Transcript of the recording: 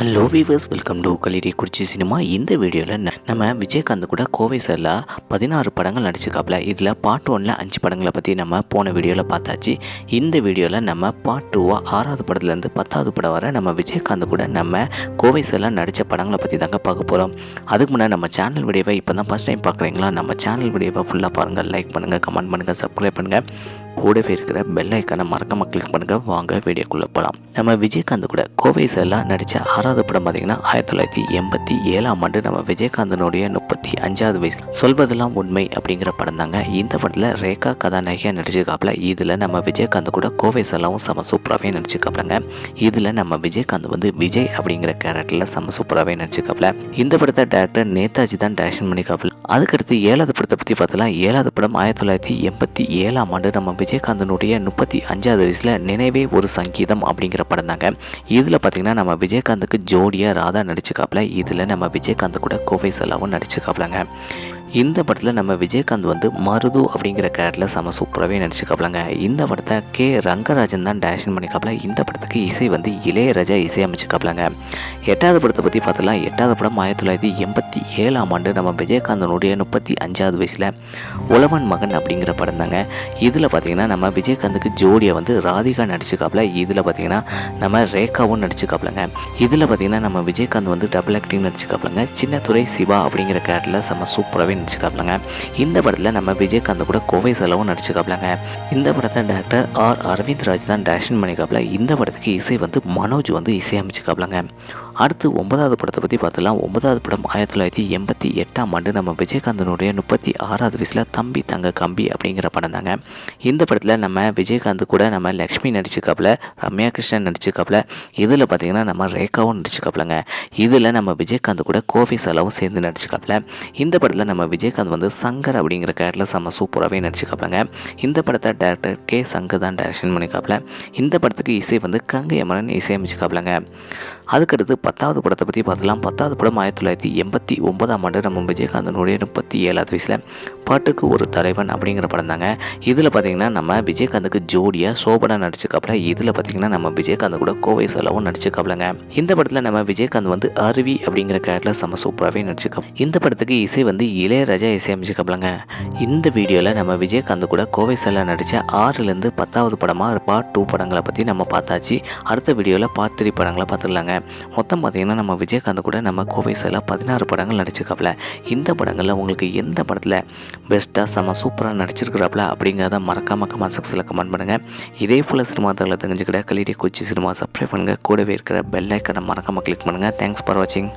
Hello viewers welcome to Kaliri Kurichi cinema இந்த வீடியோவில் நம்ம விஜயகாந்த் கூட கோவை சாரில் பதினாறு படங்கள் நடிச்சிருக்காப்புல இதில் பார்ட் ஒனில் அஞ்சு படங்களை பற்றி நம்ம போன வீடியோவில் பார்த்தாச்சு. இந்த வீடியோவில் நம்ம பார்ட் டூவாக ஆறாவது படத்துலேருந்து பத்தாவது படம் வரை நம்ம விஜயகாந்த் கூட நம்ம கோவை சாரில் நடித்த படங்களை பற்றி தாங்க பார்க்க போகிறோம் அதுக்கு முன்னாடி நம்ம சேனல் வீடியோவை இப்போ தான் ஃபஸ்ட் டைம் பார்க்குறீங்களா? நம்ம சேனல் வீடியோவை ஃபுல்லாக பாருங்கள் லைக் பண்ணுங்கள் கமெண்ட் பண்ணுங்கள் சப்ஸ்கிரைப் பண்ணுங்கள் கூடவே இருக்கிற பெல் ஐக்கானை மறக்காம கிளிக் பண்ணுங்கள் வாங்க வீடியோக்குள்ளே போகலாம் நம்ம விஜயகாந்த் கூட கோவை செல்லாம் நடித்த ஆறாவது படம் பார்த்திங்கன்னா ஆயிரத்தி தொள்ளாயிரத்தி எண்பத்தி ஏழாம் ஆண்டு நம்ம விஜயகாந்தனுடைய முப்பத்தி அஞ்சாவது வயசு. சொல்வதெல்லாம் உண்மை அப்படிங்கிற படம் தாங்க. இந்த படத்தில் ரேகா கதாநாயகியாக நடிச்சிருக்காப்புல. இதில் நம்ம விஜயகாந்த் கூட கோவை செல்லாவும் செம சூப்பராகவே நடிச்சிருக்காப்புலங்க. இதில் நம்ம விஜயகாந்த் வந்து விஜய் அப்படிங்கிற கேரக்டரில் செம சூப்பராகவே நடிச்சிருக்காப்புல. இந்த படத்தை டேரக்டர் நேதாஜி தான் டேரக்ஷன் பண்ணிக்காப்புல அதுக்கடுத்து ஏழாவது படத்தை பற்றி பார்த்தலாம் ஏழாவது படம் ஆயிரத்தி தொள்ளாயிரத்தி எண்பத்தி ஏழாம் ஆண்டு நம்ம விஜய் விஜயகாந்தனுடைய முப்பத்தி அஞ்சாவது வயசில் நினைவே ஒரு சங்கீதம் அப்படிங்கிற படம் தாங்க. இதில் பார்த்தீங்கன்னா நம்ம விஜயகாந்துக்கு ஜோடியாக ராதா நடிச்சுக்காப்புல. இதில் நம்ம விஜயகாந்த் கூட கோவை செல்லாவும் நடிச்சுக்காப்புலங்க. இந்த படத்தில் நம்ம விஜயகாந்த் வந்து மருது அப்படிங்கிற கேரக்டரில் செம சூப்பராகவே நடிச்சுக்காப்லங்க இந்த படத்தை கே ரங்கராஜன் தான் டேரக்ஷன் பண்ணிக்காப்புல இந்த படத்துக்கு இசை வந்து இளையராஜா இசையமைச்சுக்காப்புலங்க எட்டாவது படத்தை பற்றி பார்த்தலாம் எட்டாவது படம் ஆயிரத்தி தொள்ளாயிரத்தி எண்பத்தி ஏழாம் ஆண்டு நம்ம விஜயகாந்தனுடைய முப்பத்தி அஞ்சாவது வயசில் உழவன் மகன் அப்படிங்கிற படம் தாங்க இதில் பார்த்தீங்கன்னா நம்ம விஜயகாந்துக்கு ஜோடியை வந்து ராதிகா நடிச்சுக்காப்புல இதில் பார்த்தீங்கன்னா நம்ம ரேகாவும் நடிச்சுக்காப்லங்க இதில் பார்த்தீங்கன்னா நம்ம விஜயகாந்த் வந்து டபுள் ஆக்டிங் நடிச்சுக்காப்புலங்க சின்னத்துறை சிவா அப்படிங்கிற கேரக்டரில் செம சூப்பராகவே நடிச்சுக்காப்புலங்க இந்த படத்தில் நம்ம விஜயகாந்த் கூட கோவை செலவும் நடிச்சுக்காப்புலங்க இந்த படத்தை டேரக்டர் ஆர் அரவிந்த் ராஜ் தான் டேரக்ஷன் பண்ணிக்காப்புல இந்த படத்துக்கு இசை வந்து மனோஜ் வந்து இசையமைச்சுக்காப்புலங்க அடுத்து ஒன்பதாவது படத்தை பற்றி பார்த்தலாம் ஒன்பதாவது படம் ஆயிரத்தி தொள்ளாயிரத்தி எண்பத்தி எட்டாம் ஆண்டு நம்ம விஜயகாந்தனுடைய முப்பத்தி ஆறாவது வயசில் தம்பி தங்க கம்பி அப்படிங்கிற படம் தாங்க. இந்த படத்தில் நம்ம விஜயகாந்த் கூட நம்ம லக்ஷ்மி நடிச்சிருக்காப்புல ரம்யா கிருஷ்ணன் நடிச்சிருக்காப்புல இதில் பார்த்தீங்கன்னா நம்ம ரேகாவும் நடிச்சிருக்காப்புலங்க இதில் நம்ம விஜயகாந்த் கூட கோவை செலவும் சேர்ந்து நடிச்சுக்காப்புல. இந்த படத்தில் நம்ம விஜயகாந்த் வந்து சங்கர் அப்படிங்கிற கேரக்டரில் செம்ம சூப்பராகவே நடிச்சிருக்காப்புலங்க இந்த படத்தை டேரக்டர் கே சங்கர் தான் டைரக்ஷன் பண்ணிக்காப்புல. இந்த படத்துக்கு இசை வந்து கங்கை அமரன் இசையமைச்சிருக்காப்புலங்க அதுக்கடுத்து பத்தாவது படத்தை பற்றி பார்த்துக்கலாம் பத்தாவது படம் ஆயிரத்தி தொள்ளாயிரத்தி எண்பத்தி ஒன்பதாம் ஆண்டு நம்ம விஜயகாந்தனுடைய முப்பத்தி ஏழாவது வயசில் பாட்டுக்கு ஒரு தலைவன் அப்படிங்கிற படம் தாங்க. இதில் பார்த்தீங்கன்னா நம்ம விஜயகாந்துக்கு ஜோடியாக சோபனா நடிச்சுக்காப்புல இதில் பார்த்தீங்கன்னா நம்ம விஜயகாந்த் கூட கோவை செலவும் நடிச்சுக்காப்புலங்க இந்த படத்தில் நம்ம விஜயகாந்த் வந்து அருவி அப்படிங்கிற கேரக்டரில் செம்ம சூப்பராகவே நடிச்சுக்கா இந்த படத்துக்கு இசை வந்து இளையராஜா இசையமைச்சுக்காப்புலங்க இந்த வீடியோவில் நம்ம விஜயகாந்த் கூட கோவை செல்ல நடித்த ஆறுலேருந்து பத்தாவது படமாக பார்ட் டூ படங்களை பற்றி நம்ம பார்த்தாச்சு. அடுத்த வீடியோவில் பார்ட் த்ரீ படங்களை பார்த்துடலாங்க. மொத்தம் பார்த்தீங்கன்னா நம்ம விஜயகாந்த் கூட நம்ம கோவை சில பதினாறு படங்கள் நடிச்சிருக்காப்புல இந்த படங்களில் உங்களுக்கு எந்த படத்தில் பெஸ்ட்டாக செம சூப்பராக நடிச்சிருக்கிறாப்புல அப்படிங்கிறத மறக்காம கமெண்ட் செக்ஸில் கமெண்ட் பண்ணுங்கள் இதே போல் சினிமா தகவலை தெரிஞ்சுக்கிட்ட கலிடி கொச்சி சினிமா சப்ஸ்கிரைப் பண்ணுங்கள் கூடவே இருக்கிற பெல் ஐக்கனை மறக்காமல் கிளிக் பண்ணுங்கள் தேங்க்ஸ் ஃபார் வாட்சிங்